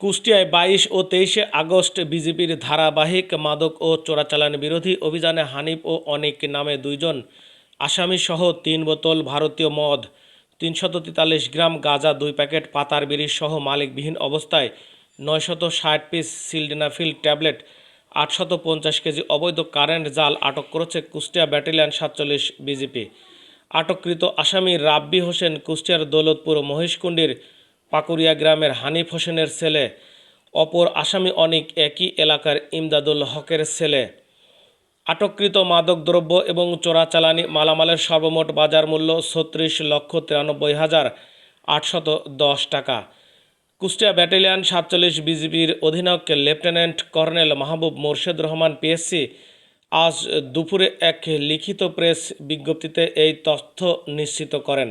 কুষ্টিয়ায় বাইশ ও তেইশে আগস্ট বিজেপির ধারাবাহিক মাদক ও চোরাচালান বিরোধী অভিযানে হানিফ ও অনিক নামে দুইজন আসামিসহ তিন বোতল ভারতীয় মদ, তিনশত তেতাল্লিশ গ্রাম গাঁজা, দুই প্যাকেট পাতার সহ মালিকবিহীন অবস্থায় নয়শত ষাট পিস সিলডেনাফিল ট্যাবলেট, আটশত পঞ্চাশ কেজি অবৈধ কারেন্ট জাল আটক করেছে কুষ্টিয়া ব্যাটালিয়ন সাতচল্লিশ বিজেপি। আটককৃত আসামি রাব্বি হোসেন কুষ্টিয়ার দৌলতপুর মহিষকুণ্ডির পাকুরিয়া গ্রামের হানিফ হোসেনের ছেলে, অপর আসামি অনিক একই এলাকার ইমদাদুল হকের ছেলে। আটককৃত মাদকদ্রব্য এবং চোরাচালানি মালামালের সর্বমোট বাজার মূল্য ছত্রিশ লক্ষ তিরানব্বই হাজার আটশত দশ টাকা। কুষ্টিয়া ব্যাটালিয়ন সাতচল্লিশ বিজিবির অধিনায়ক lieutenant colonel Mahbub Morshed Rahman PSC আজ দুপুরে এক লিখিত প্রেস বিজ্ঞপ্তিতে এই তথ্য নিশ্চিত করেন।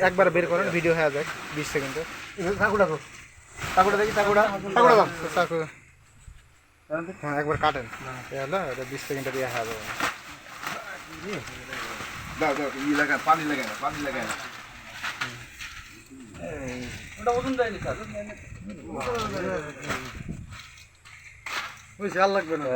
একবার বের করেন ভিডিও হয়ে যাক বিশ সেকেন্ডে কো কাকুটা দেখি কাকুটা কাকুটা দাম হ্যাঁ একবার কাটেন হলো এটা বিশ সেকেন্ডে দিয়ে হয়ে যাবে দাও ই লাগান পানি পানি লাগান বুঝছি আর লাগবে না।